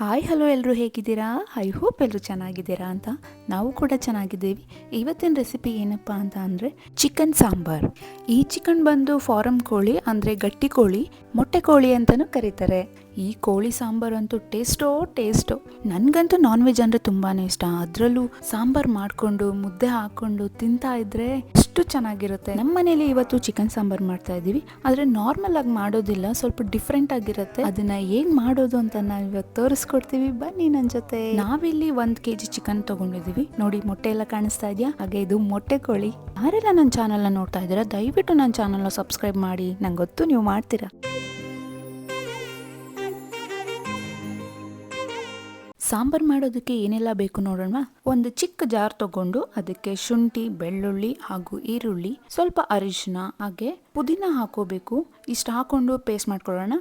Hi, hello ಎಲ್ಲರೂ ಹೇಗಿದ್ದೀರಾ? I hope ಎಲ್ಲರೂ ಚೆನ್ನಾಗಿದ್ದೀರಾ ಅಂತ ನಾವು ಕೂಡ ಚೆನ್ನಾಗಿದ್ದೀವಿ. ಇವತ್ತಿನ ರೆಸಿಪಿ ಏನಪ್ಪ ಅಂತ ಅಂದರೆ ಚಿಕನ್ ಸಾಂಬಾರ್. ಈ ಚಿಕನ್ ಬಂದು ಫಾರಂ ಕೋಳಿ ಅಂದರೆ ಗಟ್ಟಿ ಕೋಳಿ, ಮೊಟ್ಟೆ ಕೋಳಿ ಅಂತಲೂ ಕರೀತಾರೆ. ಈ ಕೋಳಿ ಸಾಂಬಾರು ಅಂತೂ ಟೇಸ್ಟೋ ಟೇಸ್ಟೋ. ನನಗಂತೂ ನಾನ್ ವೆಜ್ ಅಂದರೆ ತುಂಬಾ ಇಷ್ಟ. ಅದರಲ್ಲೂ ಸಾಂಬಾರು ಮಾಡಿಕೊಂಡು, ಮುದ್ದೆ ಹಾಕ್ಕೊಂಡು ತಿಂತಾ ಇದ್ರೆ ಅಷ್ಟು ಚೆನ್ನಾಗಿರುತ್ತೆ. ನಮ್ಮ ಮನೇಲಿ ಇವತ್ತು ಚಿಕನ್ ಸಾಂಬಾರ್ ಮಾಡ್ತಾ ಇದ್ದೀವಿ ಆದರೆ ನಾರ್ಮಲ್ ಆಗಿ ಮಾಡೋದಿಲ್ಲ ಸ್ವಲ್ಪ ಡಿಫ್ರೆಂಟ್ ಆಗಿರುತ್ತೆ. ಅದನ್ನ ಏನ್ ಮಾಡೋದು ಅಂತ ನಾವು ಇವತ್ತು ತೋರಿಸ್ಕೊಡ್ತೀವಿ. ಬನ್ನಿ ನನ್ನ ಜೊತೆ. ನಾವಿಲ್ಲಿ ಒಂದ್ ಕೆಜಿ ಚಿಕನ್ ತಗೊಂಡಿದೀವಿ. ನೋಡಿ ಮೊಟ್ಟೆ ಎಲ್ಲ ಕಾಣಿಸ್ತಾ ಇದೆಯಾ? ಹಾಗೆ ಇದು ಮೊಟ್ಟೆ ಕೋಳಿ. ಯಾರೆಲ್ಲ ನನ್ನ ಚಾನಲ್ನ ನೋಡ್ತಾ ಇದ್ದೀರಾ ದಯವಿಟ್ಟು ನನ್ನ ಚಾನಲ್ನ ಸಬ್ಸ್ಕ್ರೈಬ್ ಮಾಡಿ. ನಂಗೆ ಗೊತ್ತು ನೀವು ಮಾಡ್ತೀರಾ. ಸಾಂಬಾರ್ ಮಾಡೋದಕ್ಕೆ ಏನೆಲ್ಲ ಬೇಕು ನೋಡೋಣ ಒಂದು ಚಿಕ್ಕ ಜಾರ್ ತಗೊಂಡು ಅದಕ್ಕೆ ಶುಂಠಿ, ಬೆಳ್ಳುಳ್ಳಿ ಹಾಗೂ ಈರುಳ್ಳಿ, ಸ್ವಲ್ಪ ಅರಿಶಿನ, ಹಾಗೆ ಪುದೀನ ಹಾಕೋಬೇಕು. ಇಷ್ಟು ಹಾಕೊಂಡು ಪೇಸ್ಟ್ ಮಾಡ್ಕೊಳ್ಳೋಣ.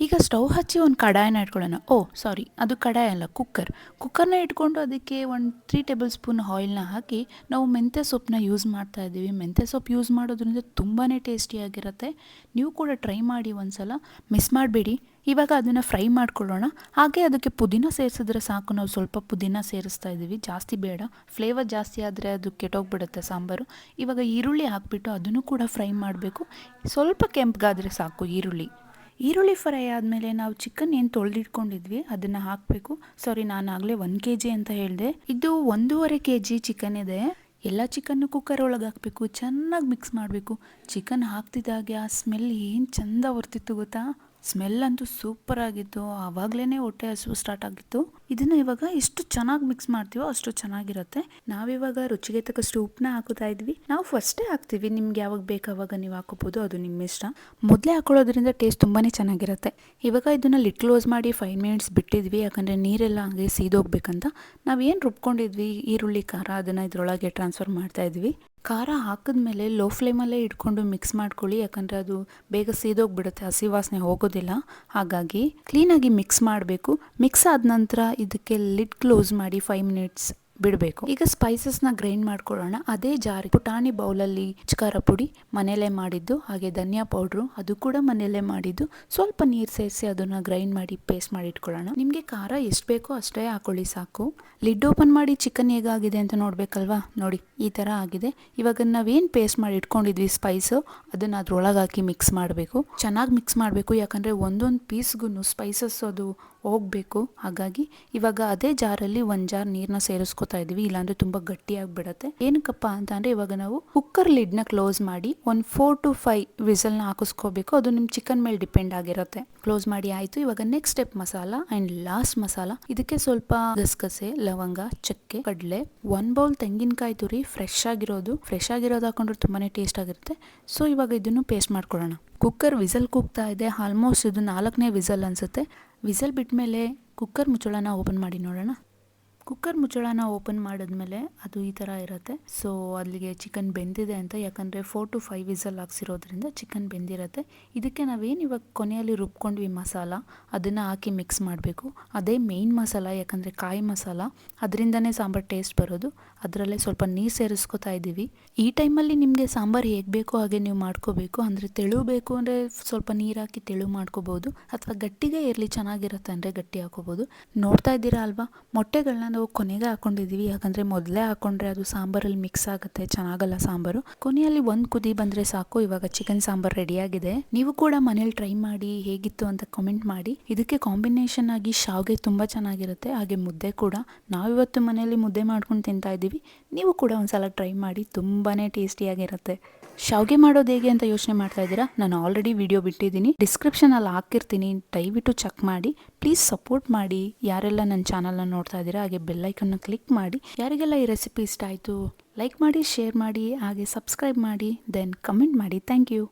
ಈಗ ಸ್ಟವ್ ಹಚ್ಚಿ ಒಂದು ಕಡಾಯನ ಇಟ್ಕೊಳ್ಳೋಣ. ಓ ಸಾರಿ ಅದು ಕಡಾಯ ಅಲ್ಲ ಕುಕ್ಕರ್ ಕುಕ್ಕರ್ನ ಇಟ್ಕೊಂಡು ಅದಕ್ಕೆ ಒಂದು ತ್ರೀ ಟೇಬಲ್ ಸ್ಪೂನ್ ಆಯಿಲ್ನ ಹಾಕಿ ನಾವು ಮೆಂತ್ಯ ಸೊಪ್ಪನ್ನ ಯೂಸ್ ಮಾಡ್ತಾ ಇದ್ದೀವಿ. ಮೆಂತ್ಯ ಸೊಪ್ಪು ಯೂಸ್ ಮಾಡೋದ್ರಿಂದ ತುಂಬಾ ಟೇಸ್ಟಿಯಾಗಿರುತ್ತೆ ನೀವು ಕೂಡ ಟ್ರೈ ಮಾಡಿ ಒಂದು ಸಲ ಮಿಸ್ ಮಾಡಬೇಡಿ. ಇವಾಗ ಅದನ್ನು ಫ್ರೈ ಮಾಡ್ಕೊಳ್ಳೋಣ. ಹಾಗೆ ಅದಕ್ಕೆ ಪುದೀನ ಸೇರಿಸಿದ್ರೆ ಸಾಕು. ನಾವು ಸ್ವಲ್ಪ ಪುದೀನ ಸೇರಿಸ್ತಾ ಇದ್ದೀವಿ. ಜಾಸ್ತಿ ಬೇಡ. ಫ್ಲೇವರ್ ಜಾಸ್ತಿ ಆದರೆ ಅದು ಕೆಟ್ಟೋಗ್ಬಿಡುತ್ತೆ ಸಾಂಬಾರು. ಇವಾಗ ಈರುಳ್ಳಿ ಹಾಕ್ಬಿಟ್ಟು ಅದನ್ನು ಕೂಡ ಫ್ರೈ ಮಾಡಬೇಕು. ಸ್ವಲ್ಪ ಕೆಂಪಗಾದರೆ ಸಾಕು ಈರುಳ್ಳಿ. ಈರುಳ್ಳಿ ಫ್ರೈ ಆದಮೇಲೆ ನಾವು ಚಿಕನ್ ಏನು ತೊಳೆದಿಟ್ಕೊಂಡಿದ್ವಿ, ಅದನ್ನು ಹಾಕಬೇಕು. ಸಾರಿ ನಾನು ಆಗಲೇ ಒಂದು ಕೆ ಜಿ ಅಂತ ಹೇಳಿದೆ. ಇದು ಒಂದೂವರೆ ಕೆ ಜಿ ಚಿಕನ್ ಇದೆ. ಎಲ್ಲ ಚಿಕನ್ನು ಕುಕ್ಕರ್ ಒಳಗೆ ಹಾಕಬೇಕು. ಚೆನ್ನಾಗಿ ಮಿಕ್ಸ್ ಮಾಡಬೇಕು. ಚಿಕನ್ ಹಾಕ್ತಿದ್ದಾಗೆ ಆ ಸ್ಮೆಲ್ ಏನು ಚಂದ ಬರ್ತಿತ್ತು ಗೊತ್ತಾ? ಸ್ಮೆಲ್ ಅಂತೂ ಸೂಪರ್ ಆಗಿತ್ತು. ಆವಾಗಲೇ ಹೊಟ್ಟೆ ಹಸಿವು ಸ್ಟಾರ್ಟ್ ಆಗಿತ್ತು. ಇದನ್ನು ಇವಾಗ ಎಷ್ಟು ಚೆನ್ನಾಗಿ ಮಿಕ್ಸ್ ಮಾಡ್ತೀವೋ ಅಷ್ಟು ಚೆನ್ನಾಗಿರುತ್ತೆ. ನಾವಿವಾಗ ರುಚಿಗೆ ತಕ್ಕಷ್ಟು ಉಪ್ಪನ್ನ ಹಾಕುತ್ತಾ ಇದ್ವಿ. ನಾವು ಫಸ್ಟೇ ಹಾಕ್ತೀವಿ. ನಿಮ್ಗೆ ಯಾವಾಗ ಬೇಕು ಅವಾಗ ನೀವು ಹಾಕೋಬೋದು ಅದು ನಿಮ್ಮ ಇಷ್ಟ. ಮೊದಲೇ ಹಾಕೊಳ್ಳೋದ್ರಿಂದ ಟೇಸ್ಟ್ ತುಂಬಾ ಚೆನ್ನಾಗಿರುತ್ತೆ. ಇವಾಗ ಇದನ್ನು ಲಿಟ್ ಕ್ಲೋಸ್ ಮಾಡಿ ಫೈವ್ ಮಿನಿಟ್ಸ್ ಬಿಟ್ಟಿದ್ವಿ. ಯಾಕಂದರೆ ನೀರೆಲ್ಲ ಹಾಗೆ ಸೀದೋಗ್ಬೇಕಂತ. ನಾವೇನು ರುಬ್ಕೊಂಡಿದ್ವಿ? ಈರುಳ್ಳಿ, ಖಾರ ಅದನ್ನು ಇದರೊಳಗೆ ಟ್ರಾನ್ಸ್ಫರ್ ಮಾಡ್ತಾ ಇದ್ವಿ. ಖಾರ ಹಾಕಿದ್ಮೇಲೆ ಲೋ ಫ್ಲೇಮಲ್ಲೇ ಇಟ್ಕೊಂಡು ಮಿಕ್ಸ್ ಮಾಡ್ಕೊಳ್ಳಿ. ಯಾಕಂದರೆ ಅದು ಬೇಗ ಸೀದೋಗ್ಬಿಡುತ್ತೆ. ಹಸಿ ವಾಸನೆ ಹೋಗೋದಿಲ್ಲ ಹಾಗಾಗಿ ಕ್ಲೀನಾಗಿ ಮಿಕ್ಸ್ ಮಾಡಬೇಕು. ಮಿಕ್ಸ್ ಆದ ನಂತರ ಇದಕ್ಕೆ ಲಿಡ್ ಕ್ಲೋಸ್ ಮಾಡಿ ಫೈವ್ ಮಿನಿಟ್ಸ್ ಬಿಡಬೇಕು. ಈಗ ಸ್ಪೈಸಸ್ನ ಗ್ರೈಂಡ್ ಮಾಡ್ಕೊಳ್ಳೋಣ. ಅದೇ ಜಾರಿ ಪುಟಾಣಿ ಬೌಲಲ್ಲಿ ಚಿಕಾರ ಪುಡಿ ಮನೆಯಲ್ಲೇ ಮಾಡಿದ್ದು, ಹಾಗೆ ಧನಿಯಾ ಪೌಡ್ರು ಅದು ಕೂಡ ಮನೆಯಲ್ಲೇ ಮಾಡಿದ್ದು. ಸ್ವಲ್ಪ ನೀರು ಸೇರಿಸಿ ಅದನ್ನ ಗ್ರೈಂಡ್ ಮಾಡಿ ಪೇಸ್ಟ್ ಮಾಡಿ ಇಟ್ಕೊಳ್ಳೋಣ. ನಿಮಗೆ ಖಾರ ಎಷ್ಟು ಬೇಕೋ ಅಷ್ಟೇ ಹಾಕೊಳ್ಳಿ ಸಾಕು. ಲಿಡ್ ಓಪನ್ ಮಾಡಿ ಚಿಕನ್ ಹೇಗಾಗಿದೆ ಅಂತ ನೋಡ್ಬೇಕಲ್ವಾ? ನೋಡಿ, ಈ ಥರ ಆಗಿದೆ. ಇವಾಗ ನಾವೇನು ಪೇಸ್ಟ್ ಮಾಡಿ ಇಟ್ಕೊಂಡಿದ್ವಿ ಸ್ಪೈಸು ಅದನ್ನ ಅದ್ರೊಳಗೆ ಹಾಕಿ ಮಿಕ್ಸ್ ಮಾಡಬೇಕು. ಚೆನ್ನಾಗಿ ಮಿಕ್ಸ್ ಮಾಡಬೇಕು, ಯಾಕಂದರೆ ಒಂದೊಂದು ಪೀಸ್ಗೂ ಸ್ಪೈಸಸ್ ಅದು ಹೋಗಬೇಕು. ಹಾಗಾಗಿ ಇವಾಗ ಅದೇ ಜಾರಲ್ಲಿ ಒಂದು ಜಾರ್ ನೀರನ್ನ ಸೇರಿಸ್ಕೊತಾ ಇದೀವಿ. ಇಲ್ಲಾಂದ್ರೆ ತುಂಬ ಗಟ್ಟಿಯಾಗಿಬಿಡತ್ತೆ. ಏನಕ್ಕಪ್ಪ ಅಂತ ಅಂದರೆ ಇವಾಗ ನಾವು ಕುಕ್ಕರ್ ಲಿಡ್ನ ಕ್ಲೋಸ್ ಮಾಡಿ ಒಂದು ಫೋರ್ ಟು ಫೈವ್ ವಿಸಲ್ನ ಹಾಕಿಸ್ಕೋಬೇಕು. ಅದು ನಿಮ್ಮ ಚಿಕನ್ ಮೇಲೆ ಡಿಪೆಂಡ್ ಆಗಿರುತ್ತೆ. ಕ್ಲೋಸ್ ಮಾಡಿ ಆಯಿತು. ಇವಾಗ next step masala and last masala. ಇದಕ್ಕೆ ಸ್ವಲ್ಪ ಗಸಗಸೆ, ಲವಂಗ, ಚಕ್ಕೆ, ಕಡಲೆ ಒನ್ ಬೌಲ್ ತೆಂಗಿನಕಾಯಿ ತುರಿ ಫ್ರೆಶ್ ಆಗಿರೋದು. ಫ್ರೆಶ್ ಆಗಿರೋದು ಹಾಕೊಂಡ್ರೆ ತುಂಬಾ ಟೇಸ್ಟ್ ಆಗಿರುತ್ತೆ. ಸೊ ಇವಾಗ ಇದನ್ನು ಪೇಸ್ಟ್ ಮಾಡ್ಕೊಳ್ಳೋಣ. ಕುಕ್ಕರ್ ವಿಸಲ್ ಕೂಗ್ತಾ ಇದೆ. ಆಲ್ಮೋಸ್ಟ್ ಇದು ನಾಲ್ಕನೇ ವಿಸಲ್ ಅನಿಸುತ್ತೆ. ವಿಸಲ್ ಬಿಟ್ಮೇಲೆ ಕುಕ್ಕರ್ ಮುಚ್ಚಳನ ಓಪನ್ ಮಾಡಿ ನೋಡೋಣ. ಕುಕ್ಕರ್ ಮುಚ್ಚಳನ ಓಪನ್ ಮಾಡಿದ್ಮೇಲೆ ಅದು ಈ ಥರ ಇರುತ್ತೆ. ಸೊ ಅಲ್ಲಿಗೆ ಚಿಕನ್ ಬೆಂದಿದೆ ಅಂತ, ಯಾಕಂದರೆ ಫೋರ್ ಟು ಫೈವ್ ವಿಸಲ್ ಹಾಕ್ಸಿರೋದ್ರಿಂದ ಚಿಕನ್ ಬೆಂದಿರುತ್ತೆ. ಇದಕ್ಕೆ ನಾವೇನು ಇವಾಗ ಕೊನೆಯಲ್ಲಿ ರುಬ್ಕೊಂಡ್ವಿ ಮಸಾಲ, ಅದನ್ನು ಹಾಕಿ ಮಿಕ್ಸ್ ಮಾಡಬೇಕು. ಅದೇ ಮೇಯ್ನ್ ಮಸಾಲ, ಯಾಕಂದರೆ ಕಾಯಿ ಮಸಾಲ, ಅದರಿಂದನೇ ಸಾಂಬಾರು ಟೇಸ್ಟ್ ಬರೋದು. ಅದರಲ್ಲೇ ಸ್ವಲ್ಪ ನೀರು ಸೇರಿಸ್ಕೊತಾ ಇದ್ದೀವಿ ಈ ಟೈಮಲ್ಲಿ ನಿಮಗೆ ಸಾಂಬಾರು ಹೇಗೆ ಬೇಕೋ ಹಾಗೆ ನೀವು ಮಾಡ್ಕೋಬೇಕು. ಅಂದರೆ ತೆಳು ಬೇಕು ಅಂದರೆ ಸ್ವಲ್ಪ ನೀರು ಹಾಕಿ ತೆಳು ಮಾಡ್ಕೋಬೋದು. ಅಥವಾ ಗಟ್ಟಿಗೆ ಇರಲಿ ಚೆನ್ನಾಗಿರುತ್ತೆ ಅಂದರೆ ಗಟ್ಟಿ ಹಾಕೋಬೋದು. ನೋಡ್ತಾ ಇದ್ದೀರಾ ಅಲ್ವಾ? ಮೊಟ್ಟೆಗಳನ್ನ ನಾವು ಕೊನೆಗೆ ಹಾಕೊಂಡಿದ್ದೀವಿ. ಯಾಕಂದರೆ ಮೊದಲೇ ಹಾಕೊಂಡ್ರೆ ಅದು ಸಾಂಬಾರಲ್ಲಿ ಮಿಕ್ಸ್ ಆಗುತ್ತೆ, ಚೆನ್ನಾಗಲ್ಲ ಸಾಂಬಾರು. ಕೊನೆಯಲ್ಲಿ ಒಂದು ಕುದಿ ಬಂದರೆ ಸಾಕು, ಇವಾಗ ಚಿಕನ್ ಸಾಂಬಾರು ರೆಡಿಯಾಗಿದೆ ನೀವು ಕೂಡ ಮನೇಲಿ ಟ್ರೈ ಮಾಡಿ ಹೇಗಿತ್ತು ಅಂತ ಕಮೆಂಟ್ ಮಾಡಿ. ಇದಕ್ಕೆ ಕಾಂಬಿನೇಷನ್ ಆಗಿ ಶಾವ್ಗೆ ತುಂಬ ಚೆನ್ನಾಗಿರುತ್ತೆ, ಹಾಗೆ ಮುದ್ದೆ ಕೂಡ. ನಾವಿವತ್ತು ಮನೆಯಲ್ಲಿ ಮುದ್ದೆ ಮಾಡ್ಕೊಂಡು ತಿಂತಾ ಇದ್ದೀವಿ. ನೀವು ಕೂಡ ಒಂದ್ಸಲ ಟ್ರೈ ಮಾಡಿ ತುಂಬಾ ಟೇಸ್ಟಿಯಾಗಿರುತ್ತೆ ಶಾವ್ಗೆ ಮಾಡೋದು ಹೇಗೆ ಅಂತ ಯೋಚನೆ ಮಾಡ್ತಾ ಇದ್ದೀರಾ? ನಾನು ಆಲ್ರೆಡಿ ವಿಡಿಯೋ ಬಿಟ್ಟಿದ್ದೀನಿ. ಡಿಸ್ಕ್ರಿಪ್ಷನಲ್ಲಿ ಹಾಕಿರ್ತೀನಿ. ದಯವಿಟ್ಟು ಚೆಕ್ ಮಾಡಿ. ಪ್ಲೀಸ್ ಸಪೋರ್ಟ್ ಮಾಡಿ. ಯಾರೆಲ್ಲ ನನ್ನ ಚಾನಲ್ನ ನೋಡ್ತಾ ಇದ್ದೀರಾ, ಹಾಗೆ ಬೆಲ್ಲೈಕನ್ನ ಕ್ಲಿಕ್ ಮಾಡಿ. ಯಾರಿಗೆಲ್ಲ ಈ ರೆಸಿಪಿ ಇಷ್ಟ ಆಯಿತು ಲೈಕ್ ಮಾಡಿ ಶೇರ್ ಮಾಡಿ, ಹಾಗೆ ಸಬ್ಸ್ಕ್ರೈಬ್ ಮಾಡಿ ದೆನ್ ಕಮೆಂಟ್ ಮಾಡಿ. Thank you